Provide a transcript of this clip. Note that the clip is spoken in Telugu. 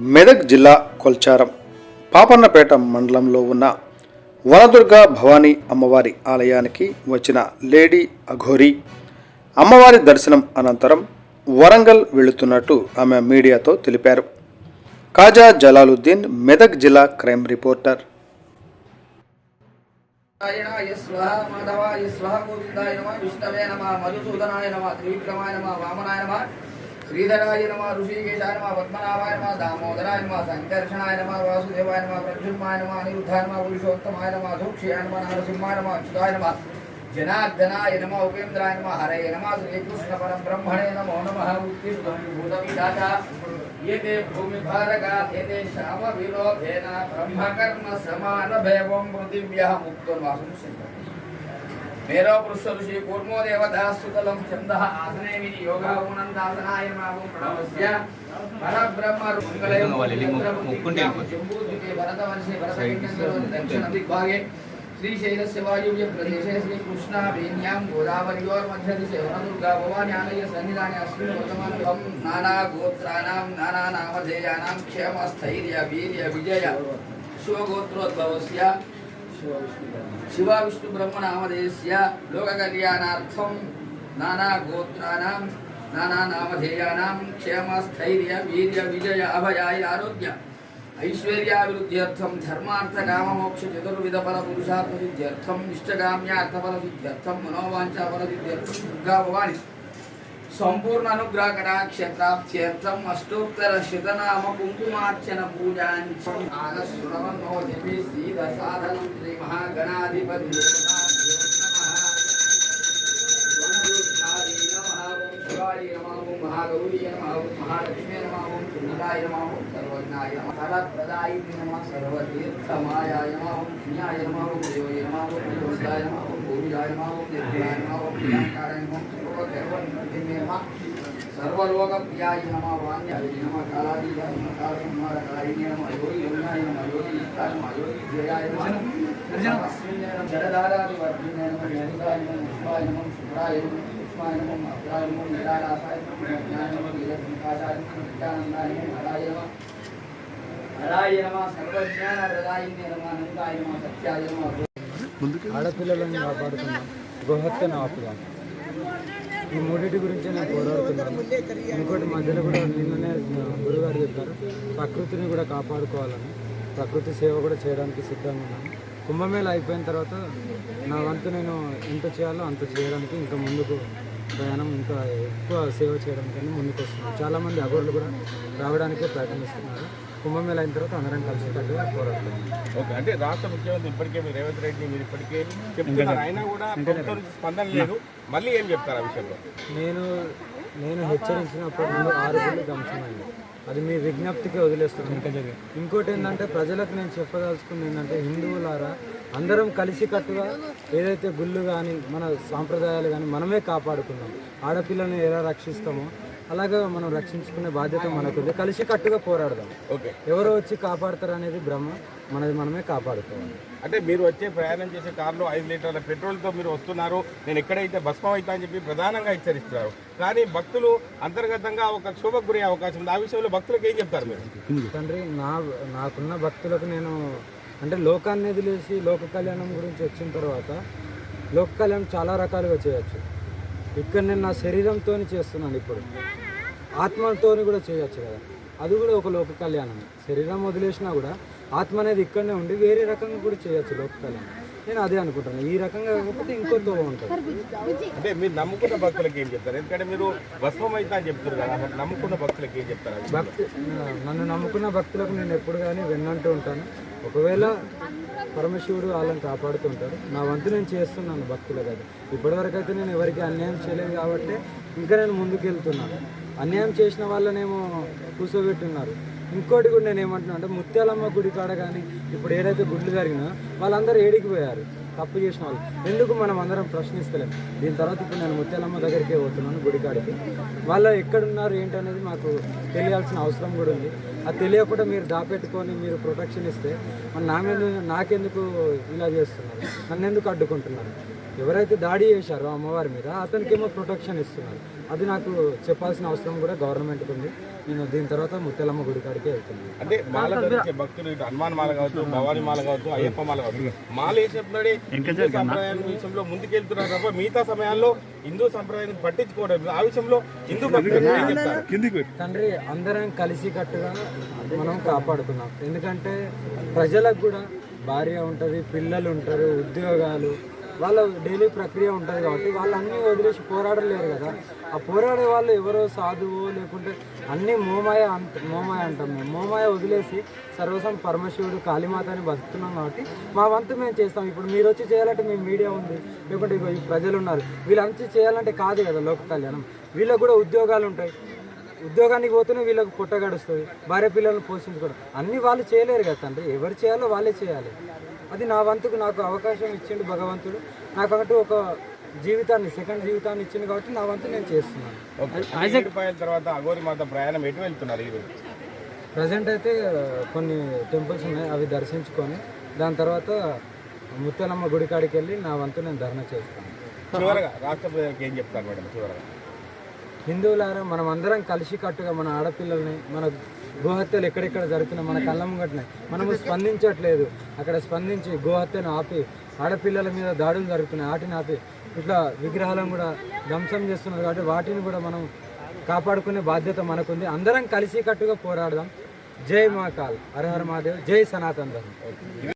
మెదక్ జిల్లా కొల్చారం పాపన్నపేట మండలంలో ఉన్న వనదుర్గ భవానీ అమ్మవారి ఆలయానికి వచ్చిన లేడీ అఘోరి అమ్మవారి దర్శనం అనంతరం వరంగల్ వెళుతున్నట్టు ఆమె మీడియాతో తెలిపారు. కాజా జలాలుద్దీన్ మెదక్ జిల్లా క్రైమ్ రిపోర్టర్. నారాయణాయ స్వహ మాధవాయ స్వహ గోవిందాయ నమ విష్ణవే నమ మధుసూదనాయ నమ త్రివిక్రమాయ నమ వామనాయ నమ श्रीधराय नम, ऋषिकेशाय नम, पद्मनाभाय नम, दामोदराय नम, संकर्षणाय नम, वासुदेवाय नम, प्रद्युम्नाय नम, अनिरुद्धाय नम, पुरुषोत्तमाय नम धूक्षियाय नम, नरसिंहाय नम, अच्युताय नम, जनार्दनाय नम, उपेन्द्राय नम हरे नम श्रीकृष्ण परम ब्रह्मणे नमो नमः उत्तिष्ठभूतविदाता ये भूमिभारका, एते शाम ब्रह्मकर्म समानभेवं पृथिव्यः मुक्तो वासुं వాసం మేరో పురుష ఋషి కూర్మో దేవదాస్తుతలం ఛంద ఆసనే విని యోగా ఉనందాసనాయ మావం ప్రణవస్య పరబ్రహ్మ వెళ్ళిపోతుంది. జంబూద్వీపే భరతవర్షే భరతఖండే దక్షిణ దిగ్భాగే శ్రీశైలస్య వాయువ్య ప్రదేశే శ్రీకృష్ణా వేణ్యాం గోదావరియోర్మధ్య దిశే వనదుర్గా భవాని ఆలయ సన్నిధానే అస్మిన్ వర్తమానం నానా గోత్రానాం నానా నామధేయానాం క్షేమస్థైర్య వీర్య విజయ శివగోత్రోద్భవస్య శివ విష్ణు బ్రహ్మ నామధేయస్య లోక కళ్యాణార్థం నానా గోత్రానాం నానా నామధేయానాం క్షేమ స్థైర్య వీర్య విజయ అభయాయ ఆరోగ్య ఐశ్వర్యాభివృద్ధ్యర్థం ధర్మార్థ కామమోక్ష చతుర్విధ ఫల పురుషార్థ సిద్ధ్యర్థం ఇష్టగామ్యార్థ ఫల సిద్ధ్యర్థం మనోవాంఛ ఫల సిద్ధ్యర్థం దుర్గా భవాని సంపూర్ణ అనుగ్రహ కటాక్ష ప్రాప్త్యర్థం అష్టోత్తర శతనామ కుంకుమార్చన పూజాంచం ఆనశ్రుణవన్నో దేవి శ్రీద సాధనం శ్రీ మహాగణాధిపతి శివాయ నమః ఓం మహాగౌరీ నమః ఓం మహాలక్ష్మీ నమః ఓం సుందరాయ నమః ఓం సర్వజ్ఞాయ నమః ఫలప్రదాయిని నమః సర్వతీర్థమాయాయ నమః పుణ్యాయ నమః ఓం దేవాయ నమః ఓం భూమిజాయ నమః ఓం నిర్గుణాయ ఓం ప్రియాంకారాయ నమః సర్వగర్వనిర్వృతిమే నమః సర్వలోకప్రియాయ నమః వాణ్యాయ నమః కాలాదీయాయ నమః కాలసంహారకారిణ్య నమః యోగి యోగినాయ నమః యోగి ఈశాయ నమః యోగి జయాయ నమః జలధారాది వర్ధినే నమః యోగిదాయ నమః విశ్వాయ నమః శుభ్రాయ నమః సూక్ష్మాయ నమః అగ్రాయ నమః నిరాలాసాయ నమః జ్ఞాయ నమః వీరసింహాదాయ నమః నిత్యానందాయ నమః హరాయ నమః హరాయ నమః సర్వజ్ఞాన ప్రదాయినే నమః అనంతాయ నమః సత్యాయ నమః ఆడపిల్లలను కాపాడుతున్నాం గోహత్యను ఆపుదాం ఈ మూడింటి గురించి నేను పోరాడుతున్నాను ఇంకోటి మధ్యలో కూడా నిన్ననే గురుగారు చెప్పారు ప్రకృతిని కూడా కాపాడుకోవాలని ప్రకృతి సేవ కూడా చేయడానికి సిద్ధంగా ఉన్నాను. కుంభమేళ అయిపోయిన తర్వాత నా వంతు నేను ఎంత చేయాలో అంత చేయడానికి ఇంకా ముందుకు ప్రయాణం ఇంకా ఎక్కువ సేవ చేయడానికని ముందుకు వస్తున్నాను చాలామంది అగోర్లు కూడా రావడానికే ప్రయత్నిస్తున్నారు. కుంభమేళ అయిన తర్వాత అందరం కలిసికట్టుగా పోరాడుతున్నాం ఓకే అంటే రాష్ట్ర ముఖ్యమంత్రి ఇప్పటికే మీరు రేవంత్ రెడ్డి మీరు ఇప్పటికే చెప్తున్నారు. అయినా కూడా స్పందన లేదు. మళ్ళీ ఏం చెప్తారు ఆ విషయంలో? నేను నేను హెచ్చరించినప్పటి నుండి ఆరు గుళ్ళు గమనించండి అది మీ విజ్ఞప్తికి వదిలేస్తున్నాను ఇంకోటి ఏంటంటే ప్రజలకు నేను చెప్పదలుచుకుంది ఏంటంటే హిందువులారా అందరం కలిసికట్టుగా ఏదైతే గుళ్ళు కానీ మన సాంప్రదాయాలు కానీ మనమే కాపాడుకున్నాం. ఆడపిల్లని ఎలా రక్షిస్తామో అలాగే మనం రక్షించుకునే బాధ్యత మనకుంది. కలిసికట్టుగా పోరాడదాం. ఓకే. ఎవరో వచ్చి కాపాడతారు అనేది భ్రమ. మనది మనమే కాపాడుకోవాలి. అంటే మీరు వచ్చే ప్రయాణం చేసే కారులో ఐదు లీటర్ల పెట్రోల్తో మీరు వస్తున్నారు. నేను ఎక్కడైతే భస్మం అవుతా అని చెప్పి ప్రధానంగా హెచ్చరిస్తున్నారు. కానీ భక్తులు అంతర్గతంగా ఒక క్షోభకు గురే అవకాశం ఉంది. ఆ విషయంలో భక్తులకు ఏం చెప్తారు మీరు? తండ్రి నా నాకున్న భక్తులకు నేను అంటే లోకాన్ని వదిలేసి లోక కళ్యాణం గురించి వచ్చిన తర్వాత లోక కళ్యాణం చాలా రకాలుగా చేయొచ్చు. ఇక్కడ నేను నా శరీరంతో చేస్తున్నాను ఇప్పుడు. ఆత్మతో కూడా చేయొచ్చు కదా. అది కూడా ఒక లోక కళ్యాణం శరీరం వదిలేసినా కూడా ఆత్మ అనేది ఇక్కడనే ఉండి వేరే రకంగా కూడా చేయొచ్చు లోక కళ్యాణం. నేను అదే అనుకుంటాను ఈ రకంగా కాకపోతే ఇంకో ఉంటుంది. అంటే మీరు నమ్ముకున్న భక్తులకు ఏం చెప్తారు? ఎందుకంటే మీరు భస్మం అవుతా అని చెప్తారు కదా నమ్ముకున్న భక్తులకు ఏం చెప్తారు? భక్తి నన్ను నమ్ముకున్న భక్తులకు నేను ఎప్పుడు కానీ వెన్నంటూ ఉంటాను. ఒకవేళ పరమశివుడు వాళ్ళని కాపాడుతుంటారు నా వంతు నేను చేస్తున్నాను భక్తుల కదా ఇప్పటివరకు అయితే నేను ఎవరికి అన్యాయం చేయలేదు కాబట్టి ఇంకా నేను ముందుకు వెళ్తున్నాను అన్యాయం చేసిన వాళ్ళనేమో కూర్చోబెట్టున్నారు ఇంకోటి కూడా నేను ఏమంటున్నా అంటే ముత్యాలమ్మ గుడి కాడ కానీ ఇప్పుడు ఏదైతే గుడ్లు జరిగినా వాళ్ళందరూ ఏడికి పోయారు. తప్పు చేసిన వాళ్ళు. ఎందుకు మనం అందరం ప్రశ్నిస్తలేం? దీని తర్వాత ఇప్పుడు నేను ముత్యాలమ్మ దగ్గరికే పోతున్నాను గుడికాడికి. వాళ్ళు ఎక్కడున్నారు ఏంటనేది మాకు తెలియాల్సిన అవసరం కూడా ఉంది. అది తెలియకుండా మీరు దాపెట్టుకొని మీరు ప్రొటెక్షన్ ఇస్తే మన నా మీద నాకెందుకు ఇలా చేస్తున్నారు? నన్ను ఎందుకు అడ్డుకుంటున్నారు? ఎవరైతే దాడి చేశారో అమ్మవారి మీద అతనికేమో ప్రొటెక్షన్ ఇస్తున్నారు. అది నాకు చెప్పాల్సిన అవసరం కూడా గవర్నమెంట్కి ఉంది నేను దీని తర్వాత ముత్యాలమ్మ గుడి కాడికి వెళ్తున్నాను. అంటే మాల ధరించే భక్తులు ఇటు హనుమాన్ మాల కావచ్చు భవానీ మాల కావచ్చు అయ్యప్ప మాల కావచ్చు. మాల వేసేప్పుడే హిందూ సంప్రదాయం విషయంలో ముందుకెళ్తున్నారు తప్ప మిగతా సమయాల్లో హిందూ సంప్రదాయాన్ని పట్టించుకోవడం. ఆ విషయంలో హిందూ భక్తులు తండ్రి అందరం కలిసి కట్టుగా మనం కాపాడుతున్నాం ఎందుకంటే ప్రజలకు కూడా భార్య ఉంటుంది పిల్లలు ఉంటారు ఉద్యోగాలు వాళ్ళ డైలీ ప్రక్రియ ఉంటుంది కాబట్టి వాళ్ళు అన్నీ వదిలేసి పోరాడలేరు కదా. ఆ పోరాడే వాళ్ళు ఎవరో సాధువో లేకుంటే అన్నీ మోమాయ అంట మోమాయ అంటాం మేము. మోమాయ వదిలేసి సర్వసం పరమశివుడు కాళీమాతని బతుకుతున్నాం కాబట్టి మా వంతు మేము చేస్తాం. ఇప్పుడు మీరు వచ్చి చేయాలంటే మీ మీడియా ఉంది. లేకుంటే ఈ ప్రజలు ఉన్నారు. వీళ్ళంతా చేయాలంటే కాదు కదా లోక కళ్యాణం. వీళ్ళకు కూడా ఉద్యోగాలు ఉంటాయి. ఉద్యోగానికి పోతేనే వీళ్ళకు పుట్ట గడుస్తుంది. భార్య పిల్లలను పోషించుకోవడం. అన్నీ వాళ్ళు చేయలేరు కదా తండ్రి. ఎవరు చేయాలో వాళ్ళే చేయాలి. అది నా వంతుకు నాకు అవకాశం ఇచ్చిండు భగవంతుడు. నాకు అంటూ ఒక జీవితాన్ని సెకండ్ జీవితాన్ని ఇచ్చింది కాబట్టి నా వంతు నేను చేస్తున్నాను. తర్వాత అఘోరి మాత ప్రయాణం ఎటు వెళ్తున్నారు ఈ రోజు ప్రజెంట్ అయితే కొన్ని టెంపుల్స్ ఉన్నాయి అవి దర్శించుకొని దాని తర్వాత ముత్యాలమ్మ గుడి కాడికి వెళ్ళి నా వంతు నేను ధర్నా చేస్తాను. చివరగా రాష్ట్ర ప్రజలకు ఏం చెప్తారు మేడం చివరగా? హిందువులారా మనం అందరం కలిసి కట్టుగా మన ఆడపిల్లల్ని మన గోహత్యలు ఎక్కడెక్కడ జరుగుతున్నాయి? మన కళ్ళ ముంగట్నే. మనము స్పందించట్లేదు. అక్కడ స్పందించి గోహత్యను ఆపి ఆడపిల్లల మీద దాడులు జరుగుతున్నాయి. వాటిని ఆపి ఇట్లా విగ్రహాలను కూడా ధ్వంసం చేస్తున్నారు కాబట్టి వాటిని కూడా మనం కాపాడుకునే బాధ్యత మనకుంది. అందరం కలిసి కట్టుగా పోరాడదాం. జై మహాకాల్ హరహర మహాదేవ్. జై సనాతన్ ధర్మం.